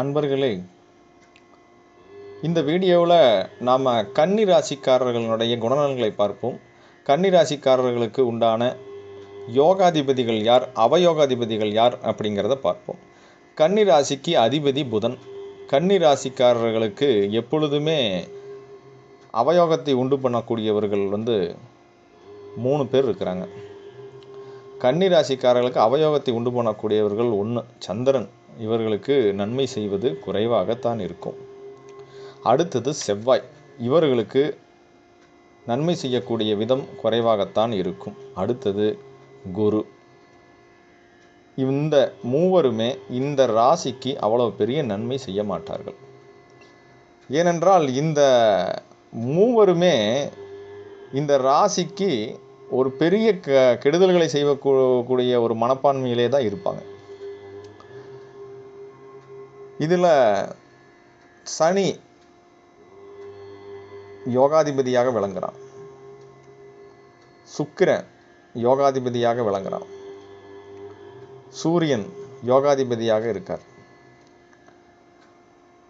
அன்பர்களே இந்த வீடியோவில் நாம் கன்னி ராசிக்காரர்களுடைய குணநலன்களை பார்ப்போம். கன்னி ராசிக்காரர்களுக்கு உண்டான யோகாதிபதிகள் யார் அவயோகாதிபதிகள் யார் அப்படிங்கிறத பார்ப்போம். கன்னி ராசிக்கு அதிபதி புதன். கன்னி ராசிக்காரர்களுக்கு எப்பொழுதுமே அவயோகத்தை உண்டு பண்ணக்கூடியவர்கள் வந்து மூணு பேர் இருக்கிறாங்க. கன்னி ராசிக்காரர்களுக்கு அவயோகத்தை உண்டு பண்ணக்கூடியவர்கள் ஒன்று சந்திரன். இவர்களுக்கு நன்மை செய்வது குறைவாகத்தான் இருக்கும். அடுத்தது செவ்வாய். இவர்களுக்கு நன்மை செய்யக்கூடிய விதம் குறைவாகத்தான் இருக்கும். அடுத்தது குரு. இந்த மூவருமே இந்த ராசிக்கு அவ்வளவு பெரிய நன்மை செய்ய மாட்டார்கள். ஏனென்றால் இந்த மூவருமே இந்த ராசிக்கு ஒரு பெரிய க கெடுதல்களை செய்யக்கூடிய ஒரு மனப்பான்மையிலே தான் இருப்பாங்க. இதில் சனி யோகாதிபதியாக விளங்குறான். சுக்கிரன் யோகாதிபதியாக விளங்குறான். சூரியன் யோகாதிபதியாக இருக்கார்.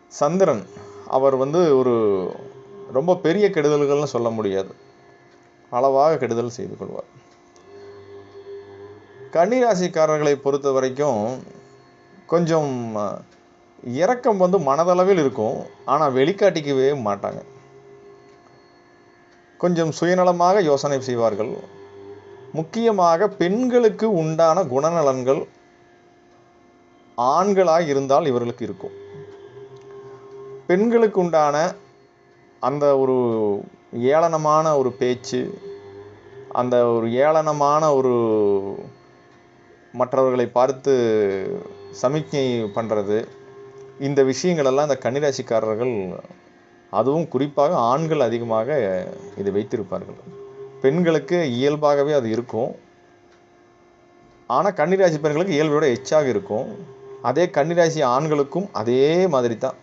சந்திரன் அவர் வந்து ஒரு ரொம்ப பெரிய கெடுதல்கள்னு சொல்ல முடியாது. அளவாக கெடுதல் செய்து கொள்வார். கன்னிராசிக்காரர்களை பொறுத்த வரைக்கும் கொஞ்சம் இரக்கம் வந்து மனதளவில் இருக்கும் ஆனால் வெளிக்காட்டிக்கவே மாட்டாங்க. கொஞ்சம் சுயநலமாக யோசனை செய்வார்கள். முக்கியமாக பெண்களுக்கு உண்டான குணநலன்கள் ஆண்களாக இருந்தால் இவர்களுக்கு இருக்கும். பெண்களுக்கு உண்டான அந்த ஒரு ஏளனமான ஒரு பேச்சு அந்த ஒரு ஏளனமான ஒரு மற்றவர்களை பார்த்து சமிக்ஞை பண்ணுறது இந்த விஷயங்களெல்லாம் இந்த கன்னிராசிக்காரர்கள் அதுவும் குறிப்பாக ஆண்கள் அதிகமாக இதை வைத்திருப்பார்கள். பெண்களுக்கு இயல்பாகவே அது இருக்கும். ஆனால் கன்னிராசி பெண்களுக்கு இயல்போட எச்சாக இருக்கும். அதே கன்னிராசி ஆண்களுக்கும் அதே மாதிரி தான்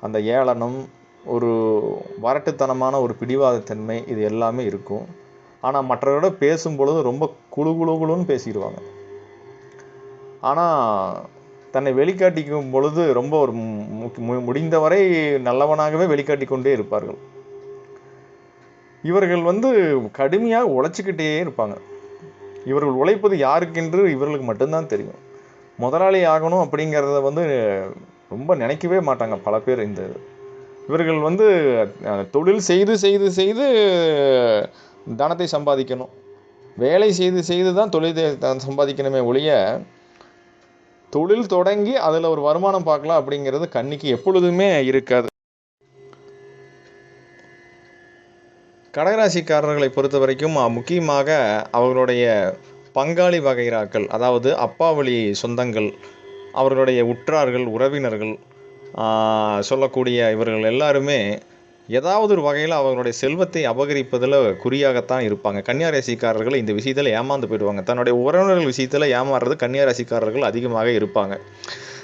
அந்த ஏளனம் ஒரு வரட்டுத்தனமான ஒரு பிடிவாதத்தன்மை இது எல்லாமே இருக்கும். ஆனால் மற்றவரோட பேசும்பொழுது ரொம்ப குழு குழு குழுன்னு பேசிடுவாங்க. ஆனால் தன்னை வெளிக்காட்டிக்கும் பொழுது ரொம்ப ஒரு முடிந்தவரை நல்லவனாகவே வெளிக்காட்டி கொண்டே இருப்பார்கள். இவர்கள் வந்து கடுமையாக உழைச்சிக்கிட்டே இருப்பாங்க. இவர்கள் உழைப்பது யாருக்கென்று இவர்களுக்கு மட்டும்தான் தெரியும். முதலாளி ஆகணும் அப்படிங்கிறத வந்து ரொம்ப நினைக்கவே மாட்டாங்க பல பேர் இந்த இவர்கள் வந்து தொழில் செய்து செய்து செய்து தனத்தை சம்பாதிக்கணும். வேலை செய்து செய்து தான் தொழில் சம்பாதிக்கணுமே ஒழிய தொழில் தொடங்கி அதில் ஒரு வருமானம் பார்க்கலாம் அப்படிங்கிறது கண்ணிக்கு எப்பொழுதுமே இருக்காது. கடகராசிக்காரர்களை பொறுத்த வரைக்கும் முக்கியமாக அவர்களுடைய பங்காளி வகைராக்கள் அதாவது அப்பாவளி சொந்தங்கள் அவர்களுடைய உற்றார்கள் உறவினர்கள் சொல்லக்கூடிய இவர்கள் எல்லாருமே ஏதாவது ஒரு வகையில் அவர்களுடைய செல்வத்தை அபகரிப்பதில் குறியாகத்தான் இருப்பாங்க. கன்னியாராசிக்காரர்கள் இந்த விஷயத்தில் ஏமாந்து போயிடுவாங்க. தன்னுடைய உறவினர்கள் விஷயத்தில் ஏமாறுறது கன்னியாராசிக்காரர்கள் அதிகமாக இருப்பாங்க.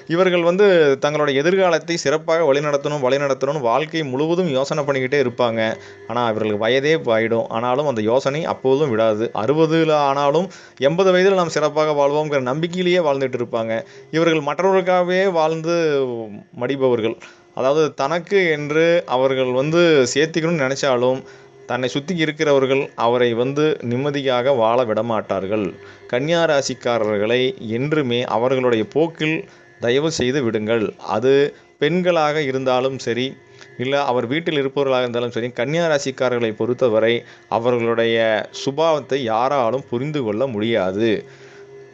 இவர்கள் வந்து தங்களுடைய எதிர்காலத்தை சிறப்பாக வழிநடத்தணும் வழிநடத்தணும்னு வாழ்க்கை முழுவதும் யோசனை பண்ணிக்கிட்டே இருப்பாங்க. ஆனால் இவர்களுக்கு வயதே ஆயிடும். ஆனாலும் அந்த யோசனை அப்போதும் விடாது. அறுபதில் ஆனாலும் எண்பது வயதில் நாம் சிறப்பாக வாழ்வோங்கிற நம்பிக்கையிலேயே வாழ்ந்துட்டு இருப்பாங்க. இவர்கள் மற்றவர்களுக்காகவே வாழ்ந்து மடிபவர்கள். அதாவது தனக்கு என்று அவர்கள் வந்து சேர்த்திக்கணும்னு நினச்சாலும் தன்னை சுற்றி இருக்கிறவர்கள் அவரை வந்து நிம்மதியாக வாழ விடமாட்டார்கள். கன்னியா ராசிக்காரர்களை என்றுமே அவர்களுடைய போக்கில் தயவு செய்து விடுங்கள். அது பெண்களாக இருந்தாலும் சரி இல்லை அவர் வீட்டில் இருப்பவர்களாக இருந்தாலும் சரி கன்னியா ராசிக்காரர்களை பொறுத்தவரை அவர்களுடைய சுபாவத்தை யாராலும் புரிந்து கொள்ள முடியாது.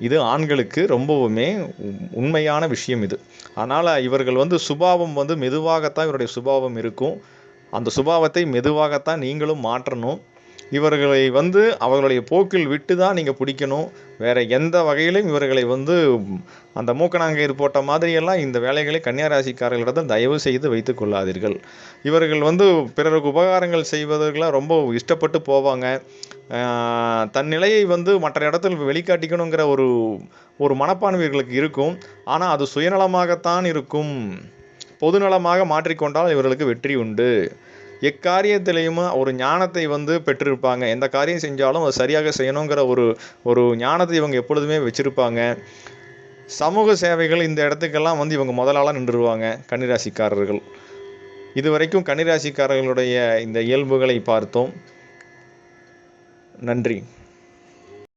இது ஆண்களுக்கு ரொம்பவுமே உண்மையான விஷயம் இது. அதனால் இவர்கள் வந்து சுபாவம் வந்து மெதுவாகத்தான் இவருடைய சுபாவம் இருக்கும். அந்த சுபாவத்தை மெதுவாகத்தான் நீங்களும் மாற்றணும். இவர்களை வந்து அவர்களுடைய போக்கில் விட்டு தான் நீங்கள் பிடிக்கணும். வேறு எந்த வகையிலும் இவர்களை வந்து அந்த மூக்கணாங்கயிறு போட்ட மாதிரியெல்லாம் இந்த வேலைகளை கன்னியாராசிக்காரர்களிடம் தயவு செய்து வைத்து கொள்ளாதீர்கள். இவர்கள் வந்து பிறருக்கு உபகாரங்கள் செய்வதற்கெல்லாம் ரொம்ப இஷ்டப்பட்டு போவாங்க. தன் நிலையை வந்து மற்ற இடத்தில் வெளிக்காட்டிக்கணுங்கிற ஒரு ஒரு மனப்பான்மை இவர்களுக்கு இருக்கும். ஆனால் அது சுயநலமாகத்தான் இருக்கும். பொதுநலமாக மாற்றிக்கொண்டால் இவர்களுக்கு வெற்றி உண்டு. எக்காரியத்திலையுமே ஒரு ஞானத்தை வந்து பெற்றிருப்பாங்க. எந்த காரியம் செஞ்சாலும் அது சரியாக செய்யணுங்கிற ஒரு ஒரு ஞானத்தை இவங்க எப்பொழுதுமே வச்சுருப்பாங்க. சமூக சேவைகள் இந்த இடத்துக்கெல்லாம் வந்து இவங்க முதலாளாக நின்றுருவாங்க கன்னிராசிக்காரர்கள். இதுவரைக்கும் கன்னிராசிக்காரர்களுடைய இந்த இயல்புகளை பார்த்தோம். நன்றி.